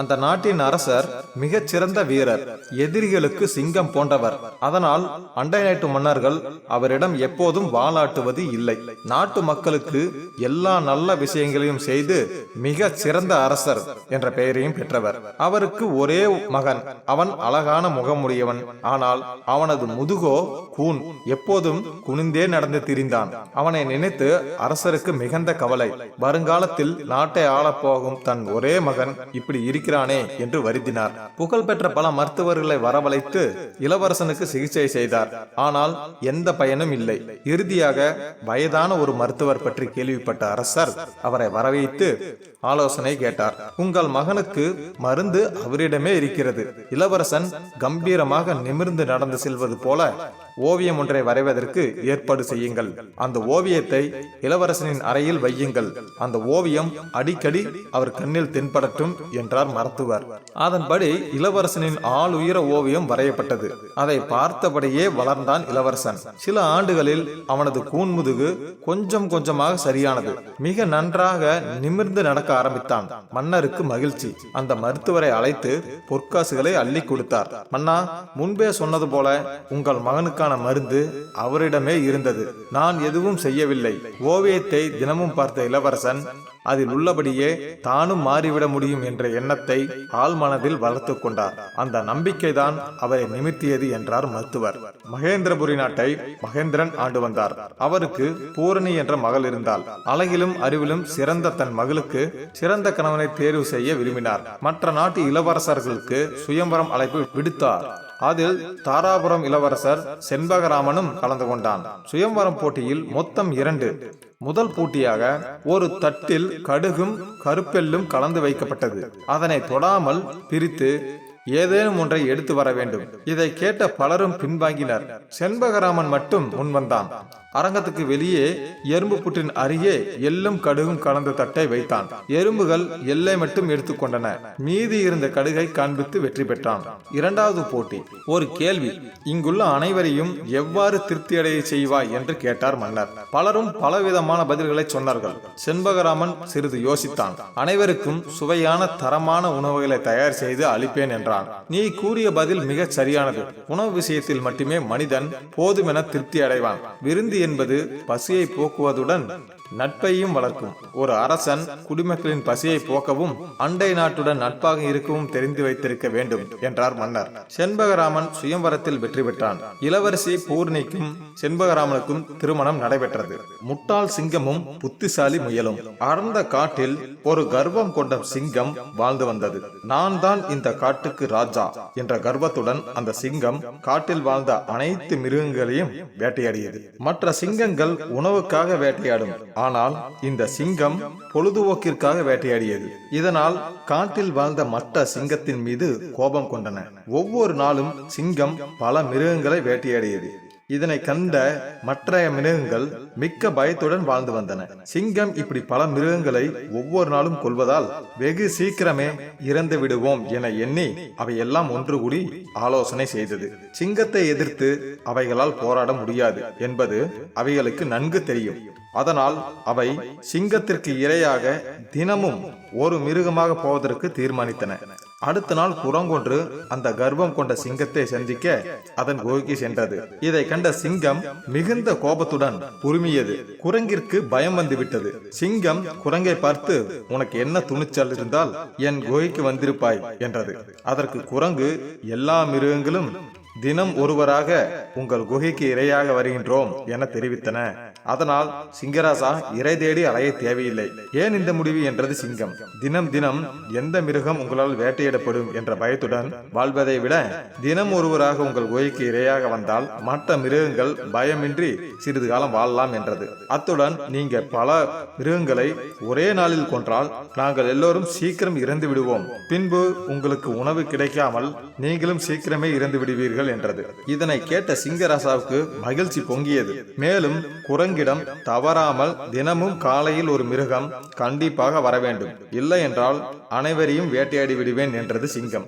அந்த நாட்டின் அரசர் மிகச் சிறந்த வீரர் எதிரிகளுக்கு சிங்கம் போன்றவர். அதனால் அண்டை நாட்டு மன்னர்கள் அவரிடம் எப்போதும் வாலாட்டுவது இல்லை. நாட்டு மக்களுக்கு எல்லா நல்ல விஷயங்களையும் செய்து மிக சிறந்த அரசர் என்ற பெயரையும் பெற்றவர். அவருக்கு ஒரே மகன் அவன் அழகான முகமுடையவன். ஆனால் அவனது முதுகோ கூன் எப்போதும் குனிந்தே நடந்து திரிந்தான். அவனை நினைத்து அரசருக்கு மிகுந்த கவலை. வருங்காலத்தில் நாட்டை ஆளப்போகும் தன் ஒரே மகன் இப்படி இருக்கிறானே என்று வருந்தினார். புகழ்பெற்ற பல மருத்துவர்களை வரவழைத்து இளவரசனுக்கு சிகிச்சை செய்தார். ஆனால் எந்த பயனும் இல்லை. இறுதியாக வயதான ஒரு மருத்துவர் பற்றி கேள்விப்பட்ட அரசர் அவரை வரவைத்து ஆலோசனை கேட்டார். உங்கள் மகனுக்கு மருந்து அவரிடமே இருக்கிறது. இளவரசன் கம்பீரமாக நிமிர்ந்து நடந்து செல்வது போல ஓவியம் ஒன்றை வரைவதற்கு ஏற்பாடு செய்யுங்கள். அந்த ஓவியத்தை இளவரசனின் அறையில் வையுங்கள். அந்த ஓவியம் அடிக்கடி அவர் கண்ணில் தென்படட்டும் என்றார் மருத்துவர். அதன்படி இளவரசனின் ஆள் உயர ஓவியம் வரையப்பட்டது. அதை பார்த்தபடியே வளர்ந்தான் இளவரசன். சில ஆண்டுகளில் அவனது கூன்முதுகு கொஞ்சம் கொஞ்சமாக சரியானது. மிக நன்றாக நிமிர்ந்து நடக்க ஆரம்பித்தான். மன்னருக்கு மகிழ்ச்சி. அந்த மருத்துவரை அழைத்து பொற்காசுகளை அள்ளி கொடுத்தார். மன்னா முன்பே சொன்னது போல உங்கள் மகனுக்கான மருந்து அவரிடமே இருந்தது. நான் எதுவும் செய்யவில்லை. ஓவியத்தை தினமும் பார்த்த இளவரசன் அதில் உள்ளபடியே தானும் மாறிவிட முடியும் என்ற எண்ணத்தை ஆழ்மனதில் வளர்த்து கொண்டார். அந்த நம்பிக்கைதான் அவரை நிமித்தியது என்றார் மருத்துவர். மகேந்திரபுரி நாட்டை மகேந்திரன் ஆண்டு வந்தார். அவருக்கு பூரணி என்ற மகள் இருந்தால் அழகிலும் அறிவிலும் சிறந்த தன் மகளுக்கு சிறந்த கணவனை தேர்வு செய்ய விரும்பினார். மற்ற நாட்டு இளவரசர்களுக்கு சுயம்பரம் அழைப்பு விடுத்தார். அதில் தாராபுரம் இளவரசர் செண்பகராமனும் கலந்து கொண்டான் சுயம்வரம் போட்டியில் மொத்தம் இரண்டு. முதல் போட்டியாக ஒரு தட்டில் கடுகும் கருப்பெல்லும் கலந்து வைக்கப்பட்டது. அதனை தொடாமல் பிரித்து ஏதேனும் ஒன்றை எடுத்து வர வேண்டும். இதை கேட்ட பலரும் பின்வாங்கினர். செண்பகராமன் மட்டும் முன்வந்தான். அரங்கத்துக்கு வெளியே எறும்பு புற்றின் அருகே எள்ளும் கடுகும் கலந்த தட்டை வைத்தான். எறும்புகள் எல்லை மட்டும் எடுத்துக்கொண்டன மீதி இருந்த கடுகை காண்பித்து வெற்றி பெற்றான். இரண்டாவது போட்டி. ஒரு கேள்வி. இங்குள்ள அனைவரையும் எவ்வாறு திருப்தியடைய செய்வாய் என்று கேட்டார் மன்னர். பலரும் பலவிதமான பதில்களை சொன்னார்கள். செண்பகராமன் சிறிது யோசித்தான். அனைவருக்கும் சுவையான தரமான உணவுகளை தயார் செய்து அளிப்பேன் என்றான். நீ கூறிய பதில் மிகச் சரியானது. உணவு விஷயத்தில் மட்டுமே மனிதன் போதுமென திருப்தி அடைவான். விருந்து என்பது பசியை போக்குவதுடன் நட்பையும் வளர்க்கும். ஒரு அரசன் குடிமக்களின் பசியை போக்கவும் அண்டை நாட்டுடன் நட்பாக இருக்கவும் தெரிந்து வைத்திருக்க வேண்டும் என்றார் மன்னர். செண்பகராமன் சுயம்பரத்தில் வெற்றி பெற்றான். இளவரசி பூர்ணிக்கும் செண்பகராமனுக்கும் திருமணம் நடைபெற்றது. முட்டாள் சிங்கமும் புத்திசாலி முயலும். அடர்ந்த காட்டில் ஒரு கர்வம் கொண்ட சிங்கம் வாழ்ந்து வந்தது. நான் தான் இந்த காட்டுக்கு ராஜா என்ற கர்வத்துடன் அந்த சிங்கம் காட்டில் வாழ்ந்த அனைத்து மிருகங்களையும் வேட்டையாடியது. மற்ற சிங்கங்கள் உணவுக்காக வேட்டையாடும். ஆனால் இந்த சிங்கம் பொழுதுபோக்கிற்காக வேட்டையாடியது. இதனால் காட்டில் வாழ்ந்த மற்ற சிங்கத்தின் மீது கோபம் கொண்டன. ஒவ்வொரு நாளும் சிங்கம் பல மிருகங்களை வேட்டையாடியது. இதனை கண்ட மற்ற மிருகங்கள் மிக்க பயத்துடன் வாழ்ந்து வந்தன. சிங்கம் இப்படி பல மிருகங்களை ஒவ்வொரு நாளும் கொள்வதால் வெகு சீக்கிரமே இறந்து விடுவோம் என எண்ணி அவையெல்லாம் ஒன்று கூடி ஆலோசனை செய்தது. சிங்கத்தை எதிர்த்து அவைகளால் போராட முடியாது என்பது அவைகளுக்கு நன்கு தெரியும். அதனால் அவை சிங்கத்திற்கு இரையாக தினமும் ஒரு மிருகமாக போவதற்கு தீர்மானித்தன. அடுத்த நாள் குரங்கொன்று அந்த கர்ப்பம் கொண்ட சிங்கத்தை சந்திக்க அதன் குகைக்கு சென்றது. இதை கண்ட சிங்கம் மிகுந்த கோபத்துடன் உரிமையது. குரங்கிற்கு பயம் வந்துவிட்டது. சிங்கம் குரங்கை பார்த்து உனக்கு என்ன துணிச்சல் இருந்தால் என் குகைக்கு வந்திருப்பாய் என்றது. அதற்கு குரங்கு எல்லா மிருகங்களும் தினம் ஒருவராக உங்கள் குகைக்கு இரையாக வருகின்றோம் என தெரிவித்தன. அதனால் சிங்கராசா இறை தேடி அலைய தேவையில்லை. ஏன் இந்த முடிவு என்றது சிங்கம். தினம் தினம் எந்த மிருகம் உங்களால் வேட்டையிடப்படும் என்ற பயத்துடன் வாழ்வதை விட தினம் ஒருவராக உங்கள் குகைக்கு இரையாக வந்தால் மற்ற மிருகங்கள் பயமின்றி சிறிது காலம் வாழலாம் என்றது. அத்துடன் நீங்க பல மிருகங்களை ஒரே நாளில் கொன்றால் நாங்கள் எல்லோரும் சீக்கிரம் இறந்து விடுவோம். பின்பு உங்களுக்கு உணவு கிடைக்காமல் நீங்களும் சீக்கிரமே இறந்து விடுவீர்கள் என்றது. இதனை கேட்ட சிங்கராசாவுக்கு மகிழ்ச்சி பொங்கியது. மேலும் குரங்கிடம் தவறாமல் தினமும் காலையில் ஒரு மிருகம் கண்டிப்பாக வர வேண்டும் இல்லை என்றால் அனைவரையும் வேட்டையாடி விடுவேன் என்றது சிங்கம்.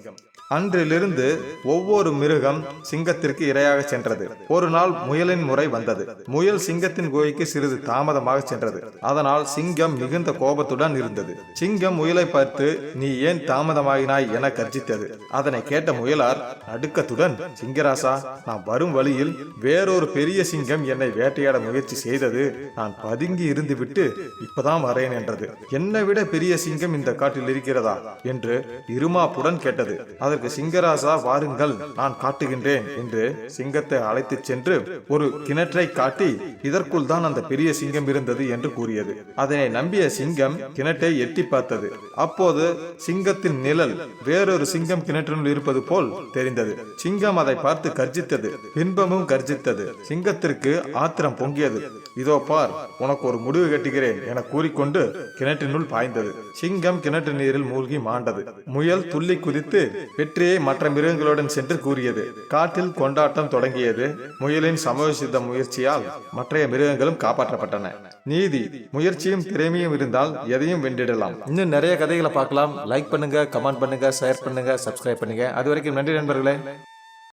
அன்றிலிருந்து ஒவ்வொரு மிருகம் சிங்கத்திற்கு இரையாக சென்றது. ஒரு நாள் முயலின் முறை வந்தது. முயல் சிங்கத்தின் குகைக்கு சிறிது தாமதமாக சென்றது. அதனால் சிங்கம் மிகுந்த கோபத்துடன் இருந்தது. சிங்கம் முயலை பார்த்து நீ ஏன் தாமதமாகினாய் என கர்ஜித்தது. அதனை கேட்ட முயலார் நடுக்கத்துடன் சிங்கராசா நான் வரும் வழியில் வேறொரு பெரிய சிங்கம் என்னை வேட்டையாட முயற்சி செய்தது. நான் பதுங்கி இருந்து விட்டு இப்பதான் வரேன் என்றது. என்னை விட பெரிய சிங்கம் இந்த காட்டில் இருக்கிறதா? என்று இருமாப்புடன் கேட்டது. அதற்கு சிங்கராசா வாருங்கள் நான் காட்டுகின்றேன் என்று சிங்கத்தை அழைத்துச் சென்று ஒரு கிணற்றை காட்டி இதற்குள் தான் அந்த பெரிய சிங்கம் இருந்தது என்று கூறியது. அதனை நம்பிய சிங்கம் கிணற்றை எட்டி பார்த்தது. அப்போது சிங்கத்தின் நிழல் வேறொரு சிங்கம் கிணற்றினுள் இருப்பது போல் தெரிந்தது. சிங்கம் அதை பார்த்து கர்ஜித்தது பின்பமும் கர்ஜித்தது. சிங்கத்திற்கு ஆத்திரம் பொங்கியது. இதோ பார் உனக்கு ஒரு முடிவு கட்டுகிறேன் என கூறிக்கொண்டு கிணற்றினுள் பாய்ந்தது. சிங்கம் கிணற்று நீரில் மூழ்கி மாண்டது. முயல் துள்ளி குதித்து வெற்றியை மற்ற மிருகங்களுடன் சென்று கூறியது. காட்டில் கொண்டாட்டம் தொடங்கியது. முயலின் சமயோசித்த முயற்சியால் மற்றைய மிருகங்களும் காப்பாற்றப்பட்டன. நீதி முயற்சியும் திறமையும் இருந்தால் எதையும் வென்றிடலாம். இன்னும் நிறைய கதைகளை பார்க்கலாம். லைக் பண்ணுங்க கமெண்ட் பண்ணுங்க ஷேர் பண்ணுங்க சப்ஸ்கிரைப் பண்ணுங்க. அது வரைக்கும் நன்றி நண்பர்களே.